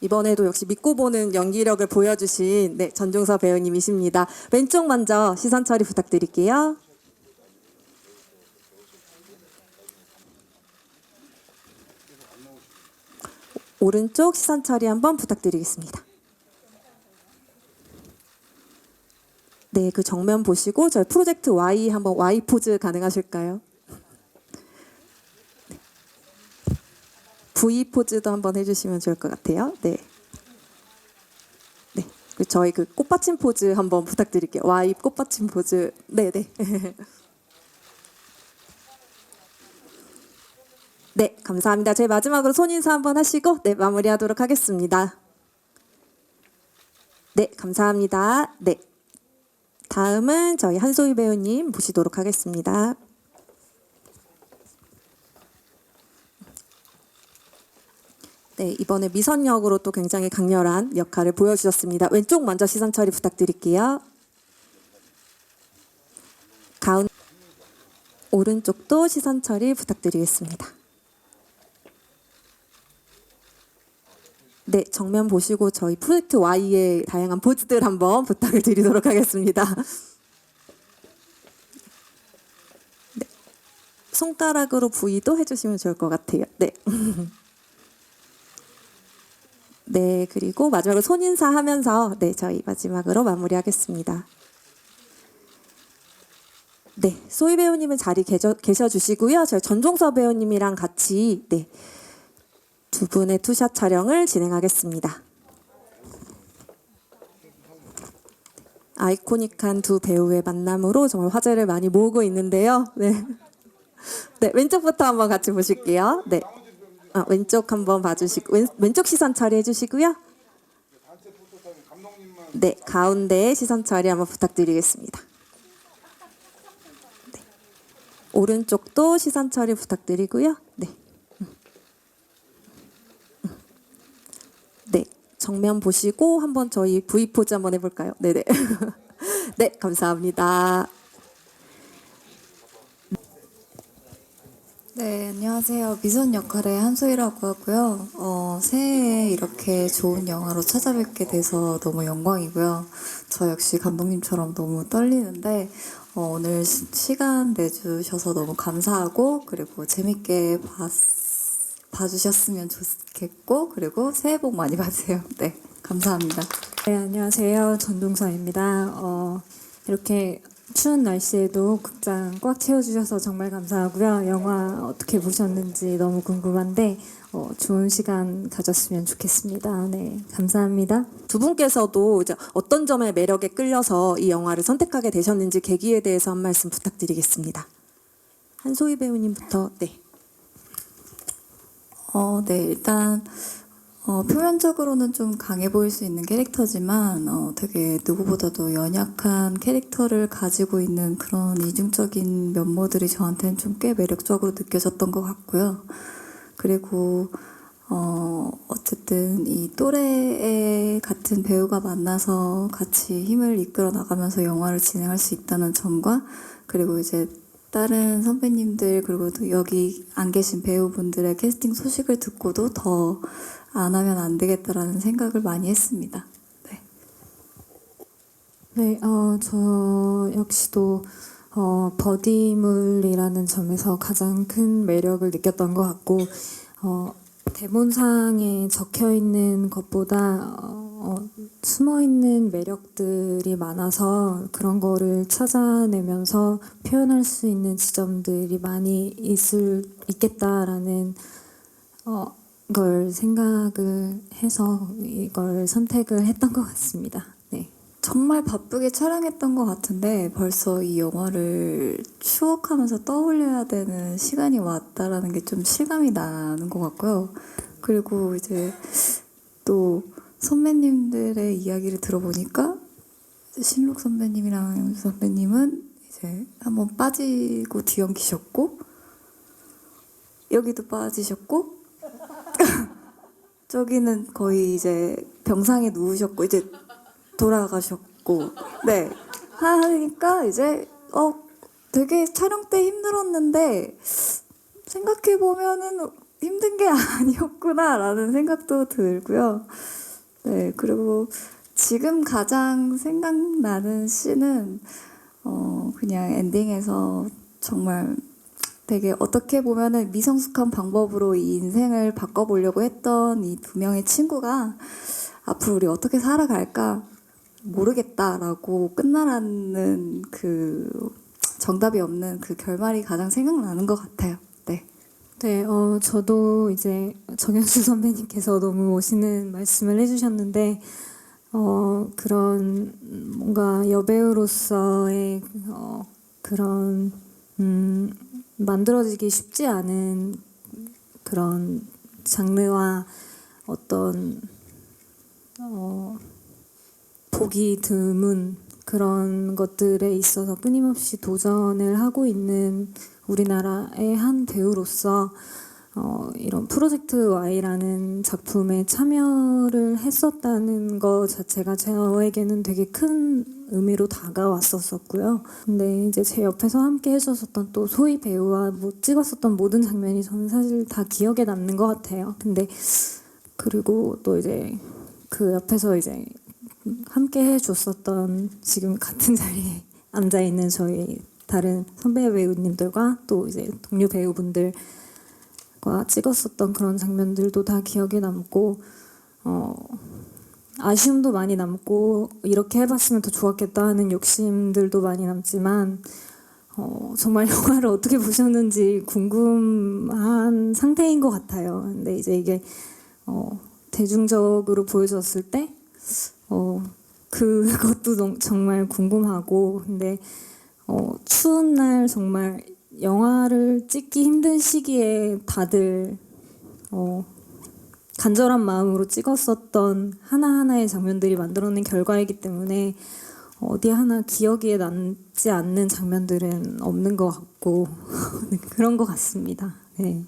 이번에도 역시 믿고 보는 연기력을 보여주신 네, 전종서 배우님이십니다. 왼쪽 먼저 시선 처리 부탁드릴게요. 오른쪽 시선 처리 한번 부탁드리겠습니다. 네, 그 정면 보시고 저희 프로젝트 Y 한번 Y 포즈 가능하실까요? V 포즈도 한번 해주시면 좋을 것 같아요. 네. 네. 그 저희 그 꽃받침 포즈 한번 부탁드릴게요. Y 꽃받침 포즈. 네, 네. 네, 감사합니다. 저희 마지막으로 손인사 한번 하시고 네, 마무리하도록 하겠습니다. 네, 감사합니다. 네. 다음은 저희 한소희 배우님 모시도록 하겠습니다. 네, 이번에 미선 역으로 또 굉장히 강렬한 역할을 보여주셨습니다. 왼쪽 먼저 시선 처리 부탁드릴게요. 가운 오른쪽도 시선 처리 부탁드리겠습니다. 네, 정면 보시고 저희 프로젝트 Y의 다양한 포즈들 한번 부탁을 드리도록 하겠습니다. 네, 손가락으로 V도 해주시면 좋을 것 같아요. 네. 네, 그리고 마지막으로 손인사 하면서 네, 저희 마지막으로 마무리하겠습니다. 네, 소희 배우님은 자리 계셔, 주시고요. 저희 전종서 배우님이랑 같이 네, 두 분의 투샷 촬영을 진행하겠습니다. 아이코닉한 두 배우의 만남으로 정말 화제를 많이 모으고 있는데요. 네. 네, 왼쪽부터 한번 같이 보실게요. 네. 아, 왼쪽 한번 봐주시고, 왼, 왼쪽 시선 처리해 주시고요. 네, 가운데 시선 처리 한번 부탁드리겠습니다. 네. 오른쪽도 시선 처리 부탁드리고요. 네. 네, 정면 보시고 한번 저희 V 포즈 한번 해볼까요? 네네. 네, 감사합니다. 네, 안녕하세요. 미선 역할의 한소희라고 하고요. 어, 새해에 이렇게 좋은 영화로 찾아뵙게 돼서 너무 영광이고요. 저 역시 감독님처럼 너무 떨리는데, 어, 오늘 시, 간 내주셔서 너무 감사하고, 그리고 재밌게 봤, 봐주셨으면 좋겠고, 그리고 새해 복 많이 받으세요. 네, 감사합니다. 네, 안녕하세요. 전동서입니다. 어, 이렇게 추운 날씨에도 극장 꽉 채워주셔서 정말 감사하고요. 영화 어떻게 보셨는지 너무 궁금한데 어, 좋은 시간 가졌으면 좋겠습니다. 네, 감사합니다. 두 분께서도 이제 어떤 점의 매력에 끌려서 이 영화를 선택하게 되셨는지 계기에 대해서 한 말씀 부탁드리겠습니다. 한소희 배우님부터 네. 어, 네, 일단 어, 표면적으로는 좀 강해 보일 수 있는 캐릭터지만 어, 되게 누구보다도 연약한 캐릭터를 가지고 있는 그런 이중적인 면모들이 저한테는 좀 꽤 매력적으로 느껴졌던 것 같고요. 그리고 어, 어쨌든 이 또래의 같은 배우가 만나서 같이 힘을 이끌어 나가면서 영화를 진행할 수 있다는 점과 그리고 이제 다른 선배님들 그리고 또 여기 안 계신 배우분들의 캐스팅 소식을 듣고도 더 안 하면 안 되겠다라는 생각을 많이 했습니다. 네. 네, 어, 저 역시도 어, 버디물이라는 점에서 가장 큰 매력을 느꼈던 것 같고 어, 대본상에 적혀 있는 것보다 어, 어, 숨어 있는 매력들이 많아서 그런 거를 찾아내면서 표현할 수 있는 지점들이 많이 있을 있겠다라는 어, 걸 생각을 해서 이걸 선택을 했던 것 같습니다. 네. 정말 바쁘게 촬영했던 것 같은데 벌써 이 영화를 추억하면서 떠올려야 되는 시간이 왔다라는 게 좀 실감이 나는 것 같고요. 그리고 이제 또 선배님들의 이야기를 들어보니까 신록 선배님이랑 선배님은 이제 한번 빠지고 뒤엉키셨고 여기도 빠지셨고 저기는 거의 이제 병상에 누우셨고 이제 돌아가셨고 네 하니까 이제 어 되게 촬영 때 힘들었는데 생각해 보면은 힘든 게 아니었구나라는 생각도 들고요. 네, 그리고 지금 가장 생각나는 씬은 어, 그냥 엔딩에서 정말 되게 어떻게 보면은 미성숙한 방법으로 이 인생을 바꿔보려고 했던 이 두 명의 친구가 앞으로 우리 어떻게 살아갈까 모르겠다라고 끝나라는 그 정답이 없는 그 결말이 가장 생각나는 것 같아요. 네. 네, 어, 저도 이제 정현수 선배님께서 너무 멋있는 말씀을 해주셨는데, 어, 그런 뭔가 여배우로서의 어, 그런 음, 만들어지기 쉽지 않은 그런 장르와 어떤 어, 보기 드문 그런 것들에 있어서 끊임없이 도전을 하고 있는 우리나라의 한 배우로서 어, 이런 프로젝트 Y라는 작품에 참여를 했었다는 것 자체가 저에게는 되게 큰 의미로 다가왔었었고요. 근데 이제 제 옆에서 함께 해주셨던 또 소희 배우와 뭐 찍었었던 모든 장면이 저는 사실 다 기억에 남는 것 같아요. 근데 그리고 또 이제 그 옆에서 이제 함께 해줬었던 지금 같은 자리에 앉아 있는 저희 다른 선배 배우님들과 또 이제 동료 배우분들과 찍었었던 그런 장면들도 다 기억에 남고 어, 아쉬움도 많이 남고 이렇게 해봤으면 더 좋았겠다 하는 욕심들도 많이 남지만 어, 정말 영화를 어떻게 보셨는지 궁금한 상태인 것 같아요. 근데 이제 이게 어, 대중적으로 보여졌을 때 어, 그것도 정말 궁금하고 근데 어, 추운 날 정말 영화를 찍기 힘든 시기에 다들 어, 간절한 마음으로 찍었었던 하나하나의 장면들이 만들어낸 결과이기 때문에 어디 하나 기억에 남지 않는 장면들은 없는 것 같고 네, 그런 것 같습니다. 네.